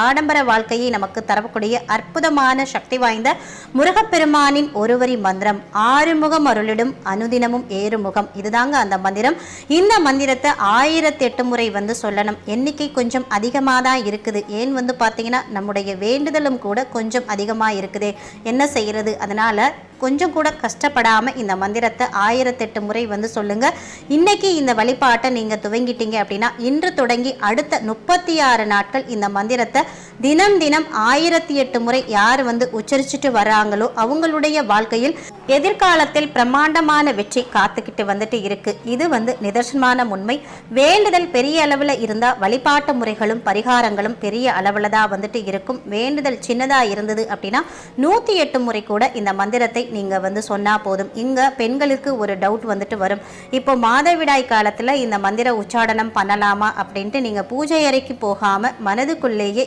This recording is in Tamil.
ஆடம்பர வாழ்க்கையை நமக்கு தரக்கூடிய அற்புதமான சக்தி வாய்ந்த முருகப்பெருமானின் ஒருவரி மந்திரம். ஆறுமுகம் அருளிடும் அனுதினமும் ஏறுமுகம். இதுதாங்க அந்த மந்திரம். இந்த மந்திரத்தை ஆயிரத்தி எட்டு முறை வந்து சொல்லணும். எண்ணிக்கை கொஞ்சம் அதிகமாக தான் இருக்குது. ஏன் வந்து பார்த்தீங்கன்னா நம்முடைய வேண்டுதலும் கூட கொஞ்சம் அதிகமாக இருக்குது என்ன செய்கிறது அதனால் கொஞ்சம் கூட கஷ்டப்படாமல் இந்த மந்திரத்தை ஆயிரத்தெட்டு முறை வந்து சொல்லுங்கள் இன்றைக்கி இந்த வழிபாட்டை நீங்கள் துவங்கிட்டீங்க அப்படின்னா இன்று தொடங்கி அடுத்த முப்பத்தி ஆறு நாட்கள் இந்த மந்திரத்தை தினம் தினம் ஆயிரத்தி எட்டு முறை யார் வந்து உச்சரிச்சுட்டு வராங்களோ அவங்களுடைய வாழ்க்கையில் எதிர்காலத்தில் பிரம்மாண்டமான வெற்றி காத்துக்கிட்டு வந்துட்டு இருக்கு. இது வந்து நிதர்சனமான உண்மை. வேண்டுதல் பெரிய அளவில் இருந்தால் வழிபாட்டு முறைகளும் பரிகாரங்களும் பெரிய அளவில் தான் வந்துட்டு இருக்கும். வேண்டுதல் சின்னதாக இருந்தது அப்படின்னா நூற்றி எட்டு முறை கூட இந்த மந்திரத்தை நீங்கள் வந்து சொன்னால் போதும். இங்கே பெண்களுக்கு ஒரு டவுட் வந்துட்டு வரும். இப்போ மாதவிடாய் காலத்தில் இந்த மந்திர உச்சாடனம் பண்ணலாமா அப்படின்ட்டு நீங்கள் பூஜை அறைக்கு போகாமல் மனதுக்குள்ளேயே